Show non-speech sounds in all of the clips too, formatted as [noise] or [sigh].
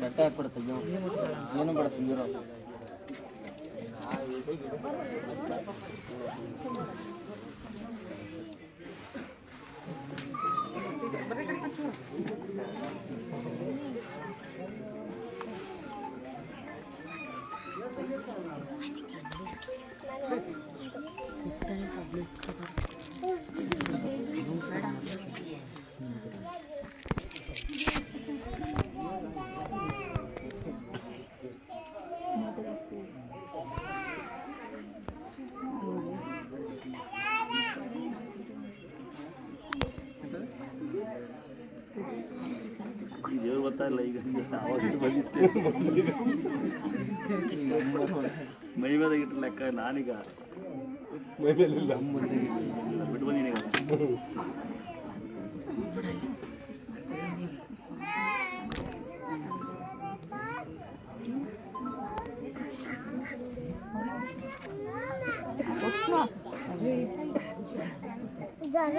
ಬೆಟ್ಟ ಹಾಕ್ಬಿಡುತ್ತೆ ಏನು ಬೇಡ ಸುಂದರ ಈ ಮೈ ಮೇಲೆ ಇಟ್ಟು ಲೆಕ್ಕ ನಾನೀಗ ಇಲ್ಲ, ಬಿಟ್ಟು ಬಂದೀನಿ ಈಗ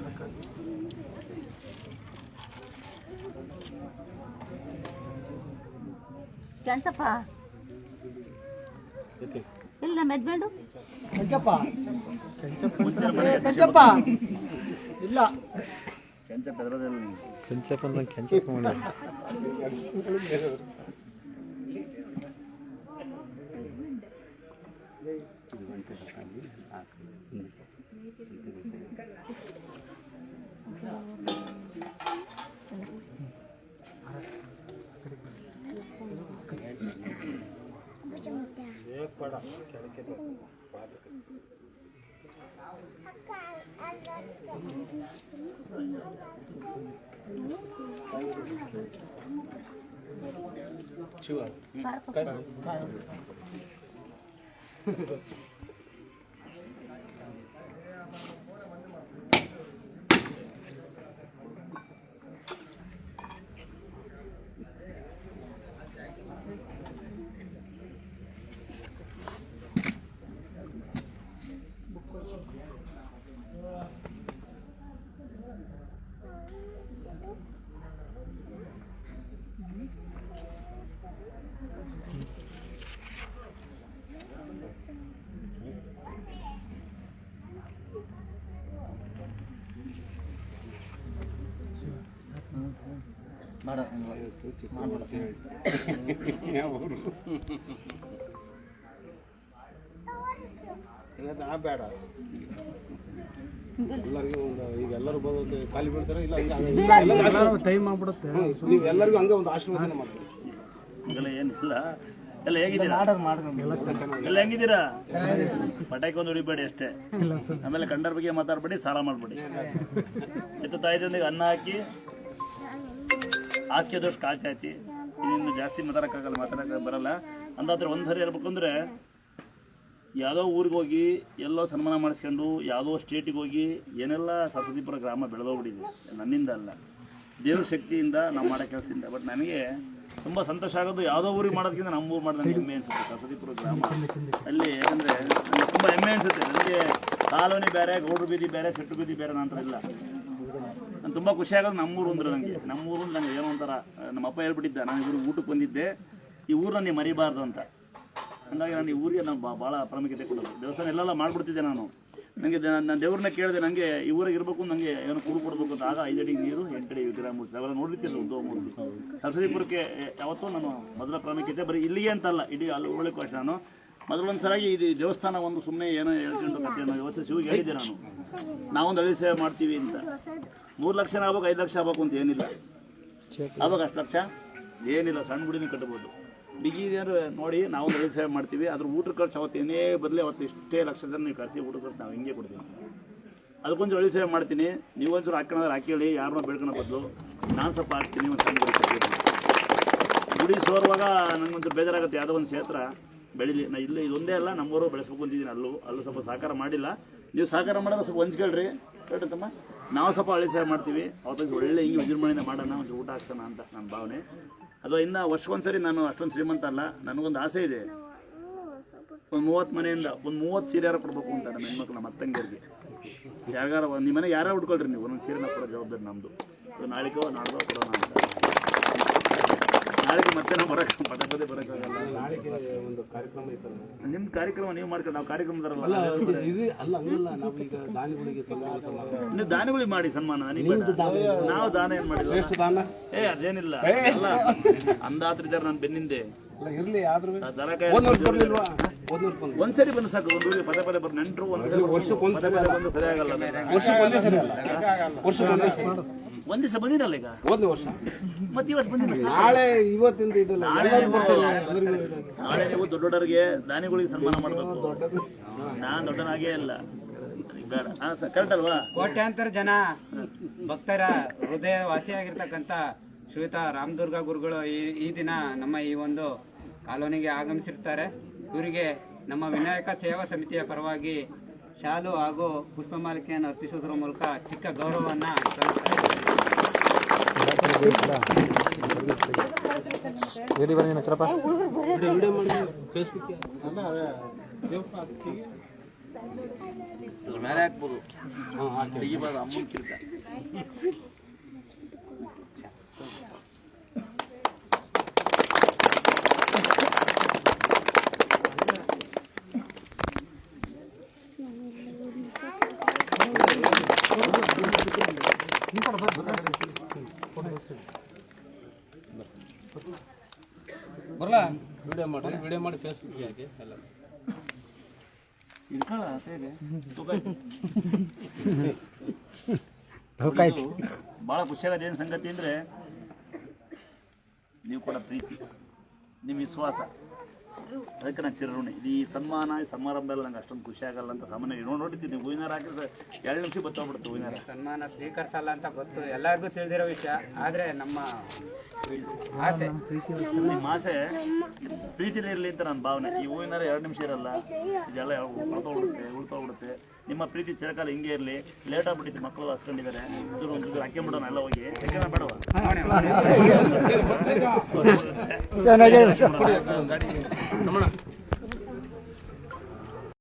ಬೇಡ ಇಲ್ಲ ಮಾಡು. ಹಿಂಗೆ ಬಿಟ್ಟು ಕೆಂಚಪ್ಪ ಇಲ್ಲ. ಕೆಂಚಪ್ಪ ಕೆಂಚಪ್ಪ ಇಲ್ಲ ಕೆಂಚ ಬೆದರದಲ್ಲಿ ಕೆಂಚಪ್ಪನ ಕೆಂಚಪ್ಪ ಈಗ ಎಲ್ಲರೂ ಇಲ್ಲ. ಟೈಮ್ ಆಗ್ಬಿಡುತ್ತೆ ಎಲ್ಲರಿಗೂ ಹಂಗೆ ಒಂದು ಆಶೀರ್ವಾದ ಏನು ಏನಿಲ್ಲ ಎಲ್ಲ ಹೇಗಿದ್ದೀರಾ ಎಲ್ಲ ಹೆಂಗಿದ್ದೀರಾ ಪಟಾಕಿ ಒಂದು ಹೊಡಿಬೇಡಿ ಅಷ್ಟೇ ಆಮೇಲೆ ಕಂಡರ ಬಗ್ಗೆ ಮಾತಾಡ್ಬೇಡಿ, ಸಾಲ ಮಾಡ್ಬೇಡಿ. ಎತ್ತು ತಾಯಿ ಅನ್ನ ಹಾಕಿ ಹಾಸಿಗೆ ಆದಷ್ಟು ಕಾಚಿ ಹಾಕಿ. ಇನ್ನು ಜಾಸ್ತಿ ಮಾತಾಡೋಕ್ಕಾಗಲ್ಲ ಮಾತಾಡೋಕೆ ಬರಲ್ಲ. ಅಂದಾದ್ರೆ ಒಂದು ಸರಿ ಹೇಳ್ಬೇಕು ಅಂದರೆ ಯಾವುದೋ ಊರಿಗೆ ಹೋಗಿ ಎಲ್ಲೋ ಸನ್ಮಾನ ಮಾಡಿಸ್ಕೊಂಡು ಯಾವುದೋ ಸ್ಟೇಟಿಗೆ ಹೋಗಿ ಏನೆಲ್ಲ ಸರಸ್ವತಿಪುರ ಗ್ರಾಮ ಬೆಳೆದೋಗ್ಬಿಟ್ಟಿದೆ. ನನ್ನಿಂದ ಅಲ್ಲ. ದೇವ್ರ ಶಕ್ತಿಯಿಂದ ನಾವು ಮಾಡೋ ಕೆಲಸದಿಂದ. ಬಟ್ ನನಗೆ ತುಂಬ ಸಂತೋಷ ಆಗೋದು ಯಾವುದೋ ಊರಿಗೆ ಮಾಡೋದಕ್ಕಿಂತ ನಮ್ಮ ಊರು ಮಾಡಿದಂಗೆ ಹೆಮ್ಮೆ ಅನಿಸುತ್ತೆ, ಸರಸ್ವತಿಪುರ ಗ್ರಾಮ. ಅಲ್ಲಿ ಯಾಕಂದರೆ ನನಗೆ ತುಂಬ ಹೆಮ್ಮೆ ಅನಿಸುತ್ತೆ. ನನಗೆ ಕಾಲೋನಿ ಬೇರೆ, ಗೌಡ್ರ ಬೀದಿ ಬೇರೆ ಸೆಟ್ಟು ಬೀದಿ ಬೇರೆ ನಂತರ ಇಲ್ಲ. ನಾನು ತುಂಬ ಖುಷಿ ಆಗೋದು ನಮ್ಮೂರು ಅಂದ್ರೆ ನನಗೆ ನಮ್ಮೂರು ಅಂದ್ರೆ ನಂಗೆ ಏನೋ ಒಂಥರ ನಮ್ಮ ಅಪ್ಪ ಹೇಳ್ಬಿಟ್ಟಿದ್ದ, ನಾನು ಇವರು ಊಟಕ್ಕೆ ಬಂದಿದ್ದೆ, ಈ ಊರನ್ನ ನೀವು ಮರಿಬಾರ್ದು ಅಂತ. ಹಂಗಾಗಿ ನಾನು ಈ ಊರಿಗೆ ನಾನು ಭಾಳ ಪ್ರಾಮುಖ್ಯತೆ ಕೊಡೋದು. ದೇವಸ್ಥಾನ ಎಲ್ಲೆಲ್ಲ ಮಾಡ್ಬಿಡ್ತಿದ್ದೆ ನಾನು. ನನಗೆ ನಾನು ದೇವ್ರನ್ನ ಕೇಳಿದೆ ನನಗೆ ಈ ಊರಿಗೆ ಇರಬೇಕು ನನಗೆ ಏನೋ ಕೂಡ ಕೊಡಬೇಕು ಅಂತ. ಆಗ ಐದಡಿ ನೀರು, ಎಂಟಡಿ ವಿಗ್ರಹ ಮೂರ್ತಿ, ಅವೆಲ್ಲ ನೋಡಿರ್ತಿಲ್ಲ ಉದ್ಯೋಗ ಮೂರ್ತಿ. ಸರಸ್ವತಿಪುರಕ್ಕೆ ಯಾವತ್ತೂ ನಾನು ಮೊದಲ ಪ್ರಾಮುಖ್ಯತೆ, ಬರೀ ಇಲ್ಲಿಗೆ ಅಂತಲ್ಲ, ಇಡೀ ಅಲ್ಲಿ ಊರಳಿಗೂ ನಾನು ಮೊದಲೊಂದು ಸಲ ಇದು ದೇವಸ್ಥಾನ ಒಂದು ಸುಮ್ಮನೆ ಏನೋ ಹೇಳ್ಕೊಂಡು ಕಥೆ ಅನ್ನೋ ಯೋಚನೆ ಶಿವಿಗೆ ಹೇಳಿದ್ದೆ ನಾನು. ನಾವೊಂದು ಹಳ್ಳಿ ಸೇವೆ ಮಾಡ್ತೀವಿ ಅಂತ. ಮೂರು ಲಕ್ಷ ಆಗ್ಬೇಕು, ಐದು ಲಕ್ಷ ಆಗ್ಬೇಕು ಅಂತ ಏನಿಲ್ಲ. ಆವಾಗ ಅಷ್ಟು ಲಕ್ಷ? ಏನಿಲ್ಲ, ಸಣ್ಣ ಗುಡಿನ ಕಟ್ಬೋದು. ಬಿಗಿ ನೋಡಿ ನಾವು ಸೇವೆ ಮಾಡ್ತೀವಿ. ಅದ್ರ ಊಟ ಖರ್ಚು ಅವತ್ತು ಏನೇ ಬರಲಿ, ಅವತ್ತು ಇಷ್ಟೇ ಲಕ್ಷದ ನೀವು ಖರ್ಚು ಊಟ ಖರ್ಚು ನಾವು ಹಿಂಗೆ ಕೊಡ್ತೀವಿ. ಅದಕ್ಕೊಂದು ಹಳ್ಳಿ ಸೇವೆ ಮಾಡ್ತೀನಿ. ನೀವು ಒಂಚೂರು ಹಾಕೋದ್ರೆ ಹಾಕೇಳಿ ಯಾರನ್ನ ಬೇಡ್ಕೊಳೋ ಬದಲು ನಾನು ಸ್ವಲ್ಪ ಹಾಕ್ತೀನಿ, ಒಂದು ಸಣ್ಣ ಗುಡಿ ಗುಡಿ ಸೋರುವಾಗ ನನಗೊಂದು ಬೇಜಾರಾಗುತ್ತೆ, ಯಾವುದೋ ಒಂದು ಕ್ಷೇತ್ರ ಬೆಳೀಲಿ. ನಾ ಇಲ್ಲಿ ಇದೊಂದೇ ಅಲ್ಲ, ನಮ್ಮೂರು ಬೆಳೆಸ್ಬೇಕು ಅಲ್ಲೂ. ಅಲ್ಲೂ ಸ್ವಲ್ಪ ಸಹಕಾರ ಮಾಡಿಲ್ಲ. ನೀವು ಸಹಕಾರ ಮಾಡಿದ್ರೆ ಸ್ವಲ್ಪ ಹಂಚ್ಕೊಳ್ರಿ ಹೇಳ್ತಮ್ಮ ನಾವು ಸ್ವಲ್ಪ ಹಳ್ಳಿ ಸೇವೆ ಮಾಡ್ತೀವಿ. ಅವತ್ತಾಗಿ ಒಳ್ಳೆ ಹಿಂಗೆ ವಿಜೃಂಭಣೆಯಿಂದ ಮಾಡೋಣ, ಒಂದು ಊಟ ಹಾಕ್ಸೋಣ ಅಂತ ನನ್ನ ಭಾವನೆ. ಅದು ಇನ್ನು ವರ್ಷಕ್ಕೊಂದ್ಸರಿ ನಾನು ಅಷ್ಟೊಂದು ಶ್ರೀಮಂತ ಅಲ್ಲ. ನನಗೊಂದು ಆಸೆ ಇದೆ. ಒಂದು ಮೂವತ್ತು ಮನೆಯಿಂದ ಒಂದು ಮೂವತ್ತು ಸೀರೆ ಯಾರು ಕೊಡಬೇಕು ಅಂತ ನಮ್ಮ ಹೆಣ್ಮಕ್ಳು, ನಮ್ಮ ಅತ್ತಂಗಿಯರಿಗೆ ಯಾರಿಗಾರ ನಿಮ್ಮ ಮನೆಗೆ ಯಾರು ಉಟ್ಕೊಳ್ರಿ ನೀವು. ಒಂದೊಂದು ಸೀರೆನ ಕೊಡೋ ಜವಾಬ್ದಾರಿ ನಮ್ಮದು ನಾಳೆಗೋ ನಾಡ್ದೋ ಕೊಡೋಣ ಅಂತ. ನಾಳೆಗೆ ಮತ್ತೆ ನಾವು ಬರೋಕ್ಕೆ [laughs] ಪದೇ ಪದೇ ಬರೋಕ್ಕಾಗಲ್ಲ ಒಂದು ಕಾರ್ಯಕ್ರಮ ಇತ್ತಲ್ಲ. ನಿಮ್ಮ ಕಾರ್ಯಕ್ರಮ ನೀವು ಮಾಡ್ಕೊಂಡು ನಾವು ಕಾರ್ಯಕ್ರಮದಾರಲ್ಲ ಇದು ಅಲ್ಲ ಹಂಗಲ್ಲ. ನಾವು ದಾನಿಗಳಿಗೆ ಸನ್ಮಾನ ನೀವು ದಾನಿಗಳಿಗೆ ಮಾಡಿ ಸನ್ಮಾನ ಬೇಡ. ನಾವು ದಾನ ಏನ್ ಮಾಡಿಲ್ಲ? ಎಷ್ಟು ದಾನ? ಏ ಅದೇನಿಲ್ಲ. ಅಲ್ಲ ಅಂದಾತ್ರಿದ್ದಾರೆ ನಾನು ಬೆನ್ನಿಂದೆ. ಇರ್ಲಿ ಆದ್ರೂ ಒಂದ್ಸರಿ ಬಂದು ಸಾಕು ಒಂದು ಊರಿಗೆ ಪದೇ ಪದೇ ಬರ್ ನೆಂಟರು ಒಂದ್ಸರಿ ವರ್ಷಕ್ಕೆ ಒಂದ್ ಪದೇ ಪದೇ ಬಂದು ಅದು. ವರ್ಷಕ್ಕೆ ಒಂದೇ ಸರಿ ಅಲ್ಲ. ವರ್ಷಕ್ಕೆ ಒಂದೇ ಸರಿ. ಒಂದ್ ದಿವಸ ಬಂದಿರಲ್ಲ ಈಗ? ಒಂದು ವರ್ಷ. ಮತ್ತೆ ಇವತ್ತು ಬಂದಿಲ್ಲ ನಾಳೆ ಇವತ್ತಿಂದ ಇದಲ್ಲ. ನಾಳೆ ಎಲ್ಲರಿಗೂ ನೀವು ದೊಡ್ಡೋಡರಿಗೆ ದಾನಿಗಳಿಗೆ ಸನ್ಮಾನ ಮಾಡಬೇಕು. ನಾನ್ ದೊಡ್ಡನಾಗೇ ಇಲ್ಲ. ನನಗ್ ಬೇಡ. ಹಾ ಸರ್ ಕರೆಕ್ಟ್ ಅಲ್ವಾ? ಕೋಟ್ಯಾಂತರ ಜನ ಭಕ್ತರ ಹೃದಯ ವಾಸಿಯಾಗಿರ್ತಕ್ಕಂಥ ಶ್ರೀಯುತ ರಾಮದುರ್ಗ ಗುರುಗಳು ಈ ಈ ದಿನ ನಮ್ಮ ಈ ಒಂದು ಕಾಲೋನಿಗೆ ಆಗಮಿಸಿರ್ತಾರೆ. ಇವರಿಗೆ ನಮ್ಮ ವಿನಾಯಕ ಸೇವಾ ಸಮಿತಿಯ ಪರವಾಗಿ ಶಾಲು ಹಾಗೂ ಪುಷ್ಪಮಾಲಿಕೆಯನ್ನು ಅರ್ಪಿಸುವುದರ ಮೂಲಕ ಚಿಕ್ಕ ಗೌರವವನ್ನು ವಿಡಿಯೋ ಮಾಡಿ ಫೇಸ್ಬುಕ್ ಅದ್ರ ಮೇಲೆ ಹಾಕ್ಬೋದು ತೆಗಿಬಾರ್ದು ಅಮ್ಮನ ಕಿಲ್ಕ ಬರಲಾ? ವಿಡಿಯೋ ಮಾಡಿ ವಿಡಿಯೋ ಮಾಡಿ ಫೇಸ್ಬುಕ್ಗೆ ಹಾಕಿ ಎಲ್ಲ. ಭಾಳ ಖುಷಿಯಾಗದ ಏನು ಸಂಗತಿ ಅಂದ್ರೆ ನೀವು ಕೂಡ ಪ್ರೀತಿ ನಿಮ್ಮ ವಿಶ್ವಾಸ. ಅದಕ್ಕೆ ನಾನು ಚಿರಋಣಿ. ಈ ಸನ್ಮಾನ ಸಮಾರಂಭ ಎಲ್ಲ ನಂಗೆ ಅಷ್ಟೊಂದು ಖುಷಿ ಆಗಲ್ಲ ಅಂತ ಸಾಮಾನ್ಯ ನೋಡಿ ನೋಡಿದ್ದೀನಿ ಹೂವಿನಾರ ಹಾಕಿದ್ರೆ ಎರಡು ನಿಮಿಷ ಬತ್ತೋಗ್ಬಿಡುತ್ತೆ ಹೂವಿನಾರ. ಸನ್ಮಾನ ಸ್ವೀಕರಿಸಲ್ಲ ಅಂತ ಗೊತ್ತು. ಎಲ್ಲರಿಗೂ ತಿಳಿದಿರೋ ವಿಷಯ. ಆದರೆ ನಮ್ಮ ಆಸೆ. ನಿಮ್ಮ ಆಸೆ ಪ್ರೀತಿನೇ ಇರಲಿ ಅಂತ ನನ್ನ ಭಾವನೆ. ಈ ಹೂವಿನಾರ ಎರಡು ನಿಮಿಷ ಇರಲ್ಲ. ಇದೆಲ್ಲ ಉಳ್ತೋಗ್ಬಿಡುತ್ತೆ ಉಳ್ತೋಗ್ಬಿಡುತ್ತೆ ನಿಮ್ಮ ಪ್ರೀತಿ ಚಿರಕಾಲ ಹಿಂಗೆ ಇರಲಿ. ಲೇಟ್ ಆಗ್ಬಿಟ್ಟಿತ್ತು ಮಕ್ಕಳು ಹಸ್ಕೊಂಡಿದ್ದಾರೆ ಇದ್ರು ಒಂದು ಹಾಕಿ ಬಿಡೋಣ ಎಲ್ಲ ಹೋಗಿ. ಯಾಕೆಂದ್ರೆ ಬೇಡವಾ? ಮಾಡಿ, ಮಾಡಿ. ಗಾಡಿ ರಮಣ